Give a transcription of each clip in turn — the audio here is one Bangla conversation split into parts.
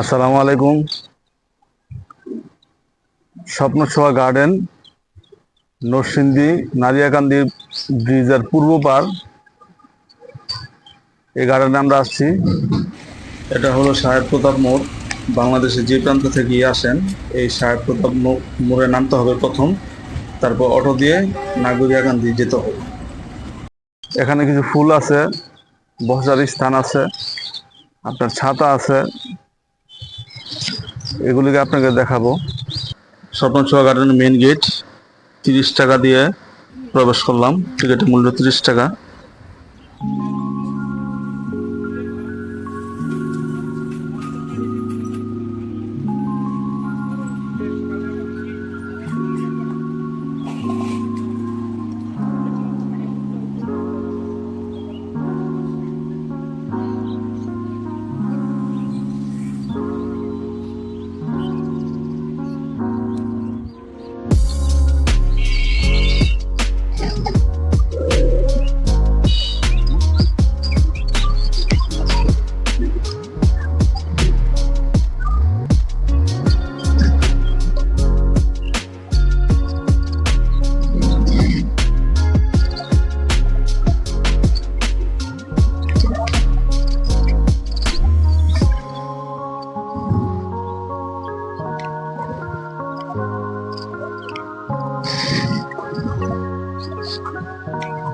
আসসালামু আলাইকুম। স্বপ্ন ছোঁয়া গার্ডেন, নরসিংদী নারিয়াকান্দি ব্রিজের পূর্ব পার। এই গার্ডেনে আমরা আসছি। এটা হলো সাহেব প্রতাপ মোড়। বাংলাদেশের যে প্রান্ত থেকে আসেন, এই সাহেব প্রতাপ মোড়ে নামতে হবে প্রথম। তারপর অটো দিয়ে নাগরিয়াকান্দি যেতে হবে। এখানে কিছু ফুল আছে, বসার স্থান আছে, আপনার ছাতা আছে। এগুলিকে আপনাকে দেখাবো। স্বপ্ন ছোঁয়া গার্ডেনের মেন গেট তিরিশ টাকা দিয়ে প্রবেশ করলাম। টিকিটের মূল্য তিরিশ টাকা। এটা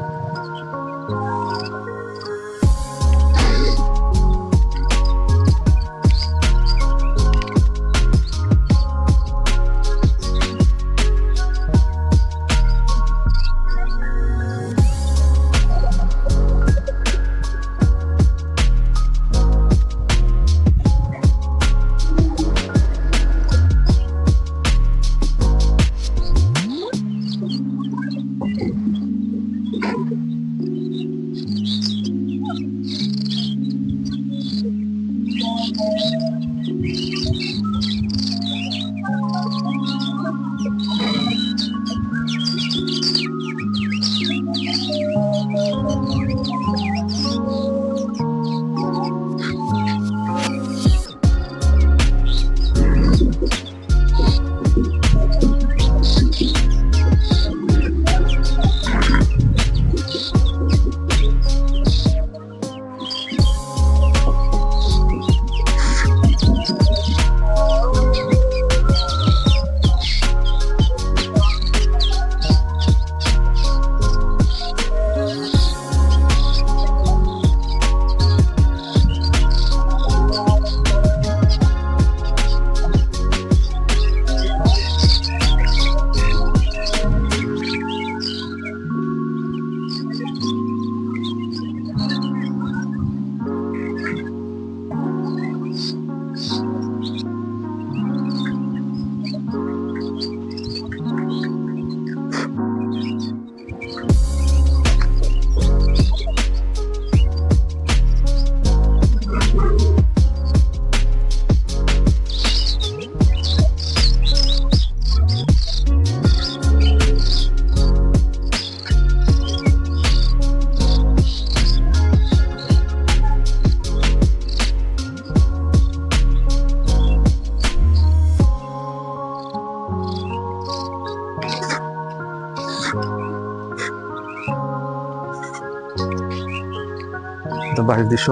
বাড়ির দৃশ্য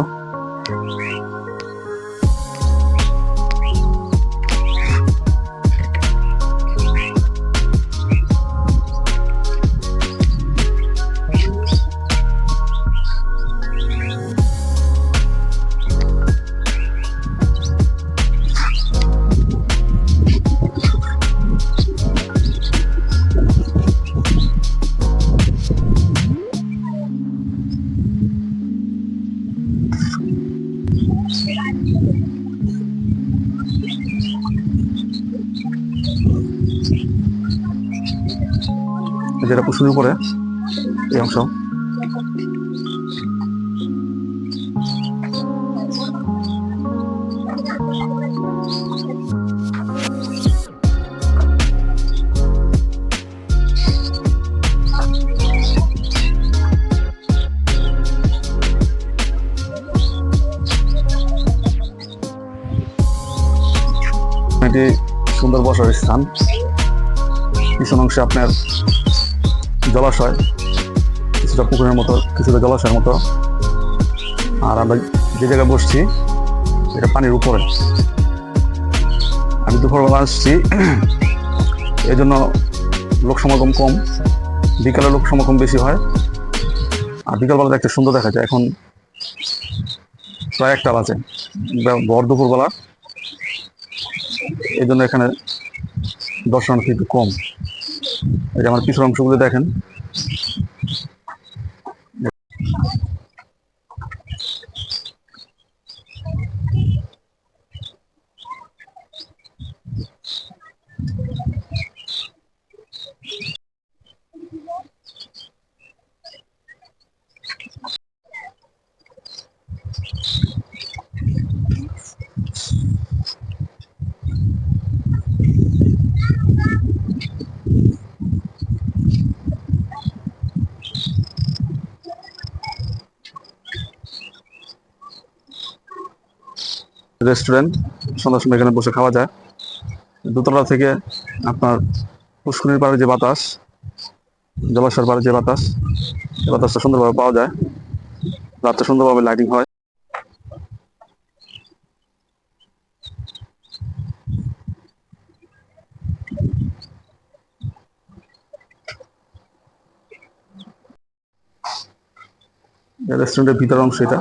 যেটা শুরু করে এই অংশ। এটি সুন্দর বসার স্থান। পিছন অংশে আপনার জলাশয়, কিছুটা পুকুরের মতো, কিছুটা জলাশয়ের মতো। আর আমরা যে জায়গায় বসছি, এটা পানির উপরে। আমি দুপুরবেলা আসছি এই জন্য লোক সমাগম কম। বিকালে লোক সমাগম বেশি হয়। আর বিকালবেলা দেখতে সুন্দর দেখা যায়। এখন প্রায় একটা বাজে। ভর দুপুরবেলা। এই জন্য এখানে দর্শনার্থী একটু কম। এই যে আমার পিছনের অংশগুলো দেখেন। রেস্টুরেন্ট সন্ধ্যার সময় এখানে বসে খাওয়া যায়। দোতলা থেকে আপনার পুষ্করিণীর পাড়ে যে বাতাস, জলাশয়ের পাড়ে যে বাতাস, এই বাতাসটা সুন্দরভাবে পাওয়া যায়। রাত্রে সুন্দরভাবে লাইটিং হয়। রেস্টুরেন্টের ভিতর অংশ এটা।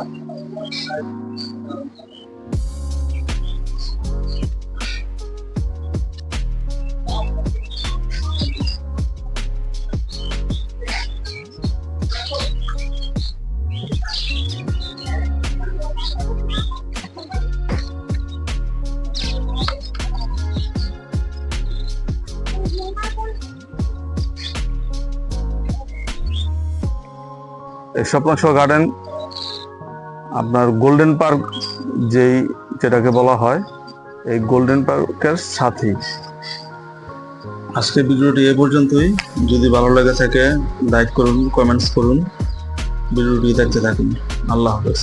স্বপ্নাংশ গার্ডেন আপনার গোল্ডেন পার্ক যেই, যেটাকে বলা হয়, এই গোল্ডেন পার্কের সাথেই। আজকের ভিডিওটি এ পর্যন্তই। যদি ভালো লেগে থাকে লাইক করুন কমেন্টস করুন। ভিডিওটি দেখতে থাকুন। আল্লাহ হাফেজ।